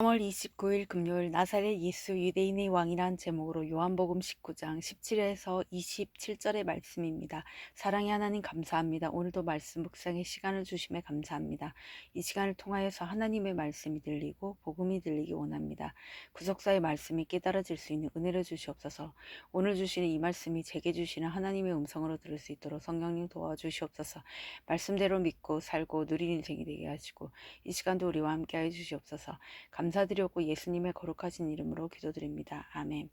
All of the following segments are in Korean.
3월 29일 금요일 나사렛 예수 유대인의 왕이란 제목으로 요한복음 19장 17에서 27절의 말씀입니다. 사랑의 하나님 감사합니다. 오늘도 말씀 묵상의 시간을 주심에 감사합니다. 이 시간을 통하여서 하나님의 말씀이 들리고 복음이 들리기 원합니다. 구속사의 말씀이 깨달아질 수 있는 은혜를 주시옵소서. 오늘 주시는 이 말씀이 제게 주시는 하나님의 음성으로 들을 수 있도록 성령님 도와주시옵소서. 말씀대로 믿고 살고 누린 인생이 되게 하시고 이 시간도 우리와 함께하여 주시옵소서. 감 사드렸고 예수님의 거룩하신 이름으로 기도드립니다. 아멘.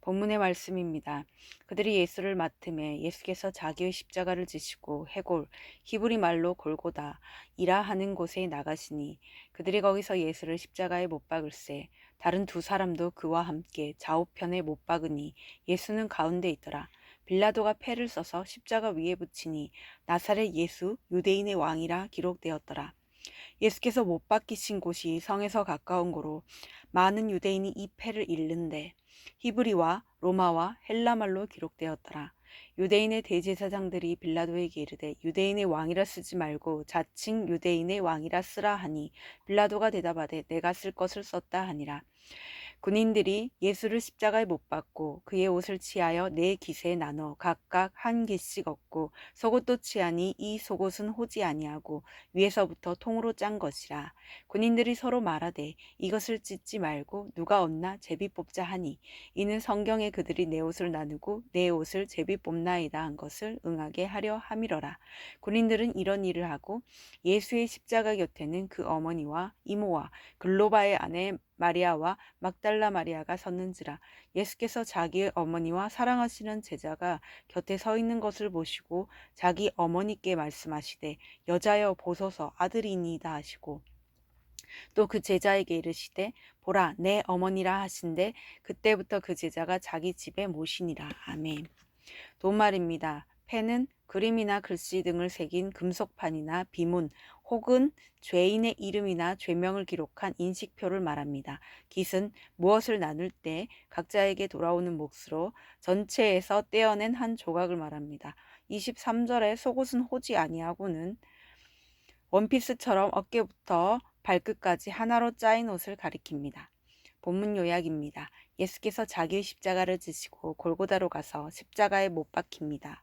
본문의 말씀입니다. 그들이 예수를 맡음에 예수께서 자기의 십자가를 지시고 해골 히브리 말로 골고다 이라 하는 곳에 나가시니 그들이 거기서 예수를 십자가에 못 박을세 다른 두 사람도 그와 함께 좌우편에 못 박으니 예수는 가운데 있더라. 빌라도가 패를 써서 십자가 위에 붙이니 나사렛 예수 유대인의 왕이라 기록되었더라. 예수께서 못 박히신 곳이 성에서 가까운 고로 많은 유대인이 이 패를 잃는데 히브리와 로마와 헬라말로 기록되었더라. 유대인의 대제사장들이 빌라도에게 이르되 유대인의 왕이라 쓰지 말고 자칭 유대인의 왕이라 쓰라 하니 빌라도가 대답하되 내가 쓸 것을 썼다 하니라. 군인들이 예수를 십자가에 못 박고 그의 옷을 취하여 네 깃에 나눠 각각 한 깃씩 얻고 속옷도 취하니 이 속옷은 호지 아니하고 위에서부터 통으로 짠 것이라. 군인들이 서로 말하되 이것을 찢지 말고 누가 얻나 제비 뽑자 하니 이는 성경에 그들이 내 옷을 나누고 내 옷을 제비 뽑나이다 한 것을 응하게 하려 함이러라. 군인들은 이런 일을 하고 예수의 십자가 곁에는 그 어머니와 이모와 글로바의 아내 마리아와 막달라 마리아가 섰는지라 예수께서 자기의 어머니와 사랑하시는 제자가 곁에 서 있는 것을 보시고 자기 어머니께 말씀하시되 여자여 보소서. 아들이니이다. 하시고 또 그 제자에게 이르시되 보라 내 어머니라 하신데 그때부터 그 제자가 자기 집에 모시니라. 아멘. 돈 말입니다. 펜은 그림이나 글씨 등을 새긴 금속판이나 비문 혹은 죄인의 이름이나 죄명을 기록한 인식표를 말합니다. 깃은 무엇을 나눌 때 각자에게 돌아오는 몫으로 전체에서 떼어낸 한 조각을 말합니다. 23절에 속옷은 호지 아니하고는 원피스처럼 어깨부터 발끝까지 하나로 짜인 옷을 가리킵니다. 본문 요약입니다. 예수께서 자기의 십자가를 지시고 골고다로 가서 십자가에 못 박힙니다.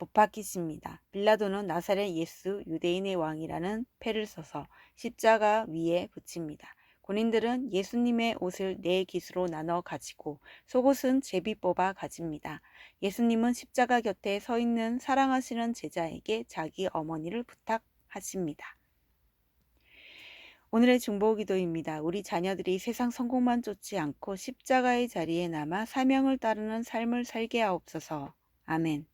못 박히십니다. 빌라도는 나사렛 예수 유대인의 왕이라는 패를 써서 십자가 위에 붙입니다. 군인들은 예수님의 옷을 네 깃으로 나눠 가지고 속옷은 제비 뽑아 가집니다. 예수님은 십자가 곁에 서 있는 사랑하시는 제자에게 자기 어머니를 부탁하십니다. 오늘의 중보 기도입니다. 우리 자녀들이 세상 성공만 쫓지 않고 십자가의 자리에 남아 사명을 따르는 삶을 살게 하옵소서. 아멘.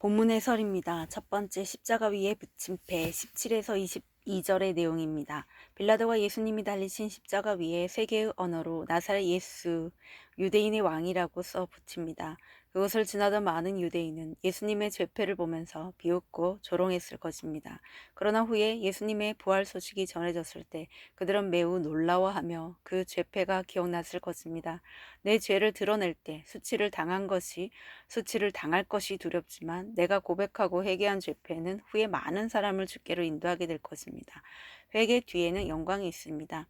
본문 해설입니다. 첫 번째 십자가 위에 붙인 배 17에서 22절의 내용입니다. 빌라도가 예수님이 달리신 십자가 위에 세 개의 언어로 나사렛 예수 유대인의 왕이라고 써 붙입니다. 그것을 지나던 많은 유대인은 예수님의 죄패를 보면서 비웃고 조롱했을 것입니다. 그러나 후에 예수님의 부활 소식이 전해졌을 때 그들은 매우 놀라워하며 그 죄패가 기억났을 것입니다. 내 죄를 드러낼 때 수치를 당한 것이 수치를 당할 것이 두렵지만 내가 고백하고 회개한 죄패는 후에 많은 사람을 주께로 인도하게 될 것입니다. 회개 뒤에는 영광이 있습니다.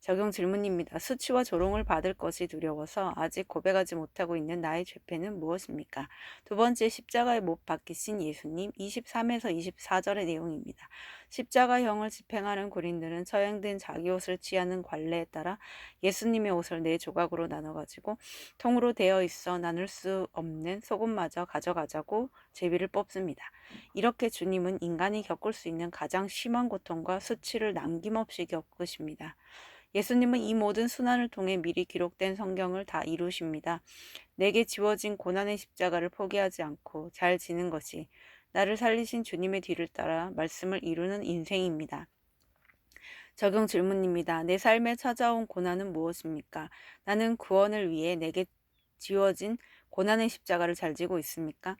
적용 질문입니다. 수치와 조롱을 받을 것이 두려워서 아직 고백하지 못하고 있는 나의 죄패는 무엇입니까? 두 번째 십자가에 못 박히신 예수님 23에서 24절의 내용입니다. 십자가형을 집행하는 군인들은 처형된 자기 옷을 취하는 관례에 따라 예수님의 옷을 네 조각으로 나눠가지고 통으로 되어 있어 나눌 수 없는 소금마저 가져가자고 제비를 뽑습니다. 이렇게 주님은 인간이 겪을 수 있는 가장 심한 고통과 수치를 남김없이 겪으십니다. 예수님은 이 모든 순환을 통해 미리 기록된 성경을 다 이루십니다. 내게 지워진 고난의 십자가를 포기하지 않고 잘 지는 것이 나를 살리신 주님의 뒤를 따라 말씀을 이루는 인생입니다. 적용 질문입니다. 내 삶에 찾아온 고난은 무엇입니까? 나는 구원을 위해 내게 지워진 고난의 십자가를 잘 지고 있습니까?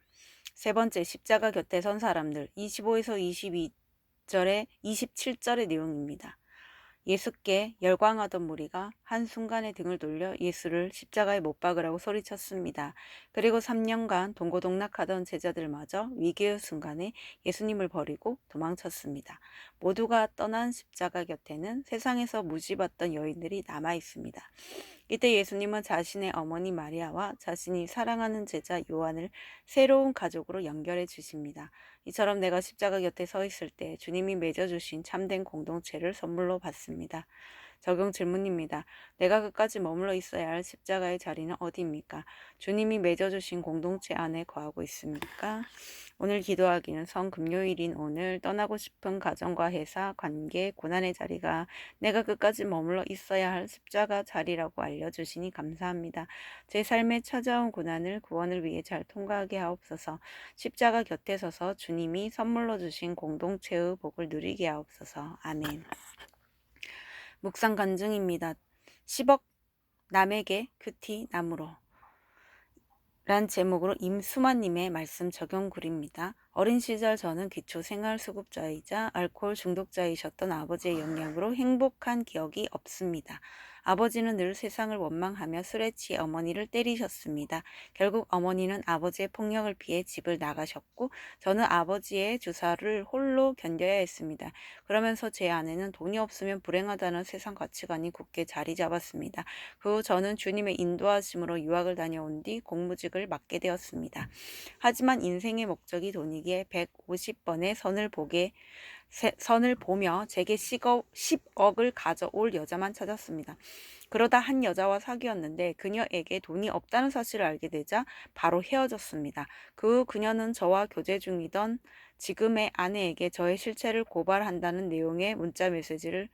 세 번째, 십자가 곁에 선 사람들 25에서 22절에 27절의 내용입니다. 예수께 열광하던 무리가 한순간에 등을 돌려 예수를 십자가에 못 박으라고 소리쳤습니다. 그리고 3년간 동고동락하던 제자들마저 위기의 순간에 예수님을 버리고 도망쳤습니다. 모두가 떠난 십자가 곁에는 세상에서 무지봤던 여인들이 남아 있습니다. 이때 예수님은 자신의 어머니 마리아와 자신이 사랑하는 제자 요한을 새로운 가족으로 연결해 주십니다. 이처럼 내가 십자가 곁에 서 있을 때 주님이 맺어주신 참된 공동체를 선물로 받습니다. 적용 질문입니다. 내가 끝까지 머물러 있어야 할 십자가의 자리는 어디입니까? 주님이 맺어주신 공동체 안에 거하고 있습니까? 오늘 기도하기는 성 금요일인 오늘 떠나고 싶은 가정과 회사, 관계, 고난의 자리가 내가 끝까지 머물러 있어야 할 십자가 자리라고 알려주시니 감사합니다. 제 삶에 찾아온 고난을 구원을 위해 잘 통과하게 하옵소서. 십자가 곁에 서서 주님이 선물로 주신 공동체의 복을 누리게 하옵소서. 아멘. 묵상 간증입니다. 10억 남에게 큐티 나무로 란 제목으로 임수만님의 말씀 적용 글입니다. 어린 시절 저는 기초 생활 수급자이자 알코올 중독자이셨던 아버지의 영향으로 행복한 기억이 없습니다. 아버지는 늘 세상을 원망하며 술에 취해 어머니를 때리셨습니다. 결국 어머니는 아버지의 폭력을 피해 집을 나가셨고 저는 아버지의 주사를 홀로 견뎌야 했습니다. 그러면서 제 안에는 돈이 없으면 불행하다는 세상 가치관이 굳게 자리 잡았습니다. 그 후 저는 주님의 인도하심으로 유학을 다녀온 뒤 공무직을 맡게 되었습니다. 하지만 인생의 목적이 돈이기에 150번의 선을 보게 선을 보며 제게 10억, 10억 을 가져올 여자만 찾았습니다. 그러다 한 여자와 사귀었는데 그녀에게 돈이 없다는 사실을 알게 되자 바로 헤어졌습니다. 그 후 그녀는 저와 교제 중이던 지금의 아내에게 저의 실체를 고발한다는 내용의 문자 메시지를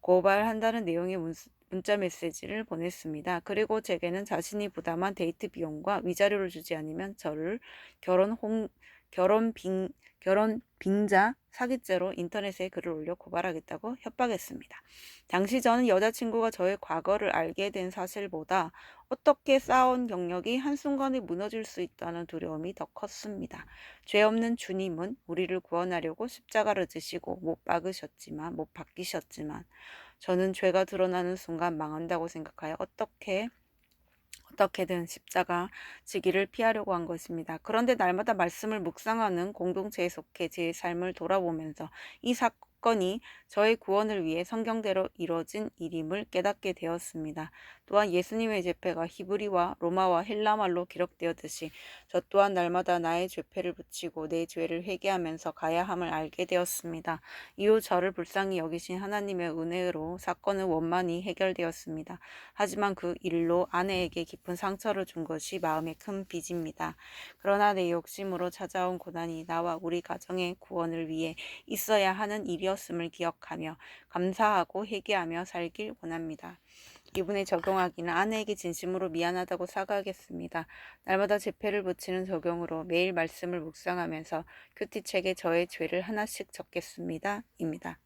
고발한다는 내용의 문, 문자 메시지를 보냈습니다. 그리고 제게는 자신이 부담한 데이트 비용과 위자료를 주지 않으면 저를 결혼 홍 결혼 빙 결혼 빙자 사기죄로 인터넷에 글을 올려 고발하겠다고 협박했습니다. 당시 저는 여자친구가 저의 과거를 알게 된 사실보다 어떻게 쌓아온 경력이 한순간에 무너질 수 있다는 두려움이 더 컸습니다. 죄 없는 주님은 우리를 구원하려고 십자가를 지시고 못 박으셨지만, 못 바뀌셨지만, 저는 죄가 드러나는 순간 망한다고 생각하여 어떻게 어떻게든 십자가 지기를 피하려고 한 것입니다. 그런데 날마다 말씀을 묵상하는 공동체에 속해 제 삶을 돌아보면서 이 사건 이 저의 구원을 위해 성경대로 이루어진 일임을 깨닫게 되었습니다. 또한 예수님의 죄패가 히브리와 로마와 헬라말로 기록되었듯이 저 또한 날마다 나의 죄패를 붙이고 내 죄를 회개하면서 가야 함을 알게 되었습니다. 이후 저를 불쌍히 여기신 하나님의 은혜로 사건은 원만히 해결되었습니다. 하지만 그 일로 아내에게 깊은 상처를 준 것이 마음의 큰 빚입니다. 그러나 내 욕심으로 찾아온 고난이 나와 우리 가정의 구원을 위해 있어야 하는 일이 었음을 기억하며 감사하고 회개하며 살길 원합니다. 이분에 적용하기는 아내에게 진심으로 미안하다고 사과하겠습니다. 날마다 제패를 붙이는 적용으로 매일 말씀을 묵상하면서 큐티책에 저의 죄를 하나씩 적겠습니다. 입니다.